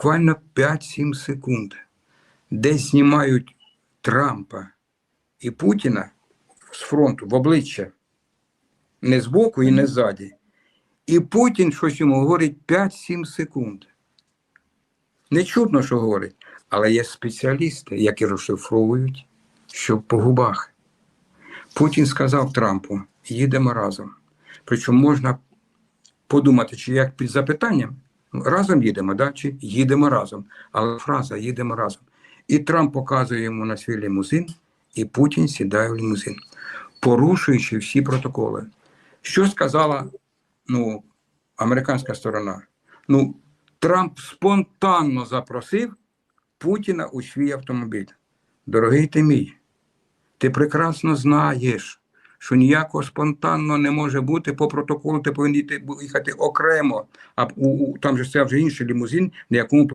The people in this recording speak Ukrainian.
буквально 5-7 секунд, де знімають Трампа і Путіна з фронту в обличчя, не збоку і не ззаді. І Путін щось йому говорить 5-7 секунд. Не чутно, що говорить, але є спеціалісти, які розшифровують, що по губах. Путін сказав Трампу: їдемо разом. Причому можна подумати, чи як під запитанням, разом їдемо, да? чи їдемо разом. Але фраза їдемо разом. І Трамп показує йому на свій лімузин, і Путін сідає в лімузин, порушуючи всі протоколи. Що сказала ну, американська сторона? Ну, Трамп спонтанно запросив Путіна у свій автомобіль. Дорогий ти мій, ти прекрасно знаєш, що ніякого спонтанно не може бути по протоколу, ти повинен їхати окремо, а у- там же це вже інший лімузин, на якому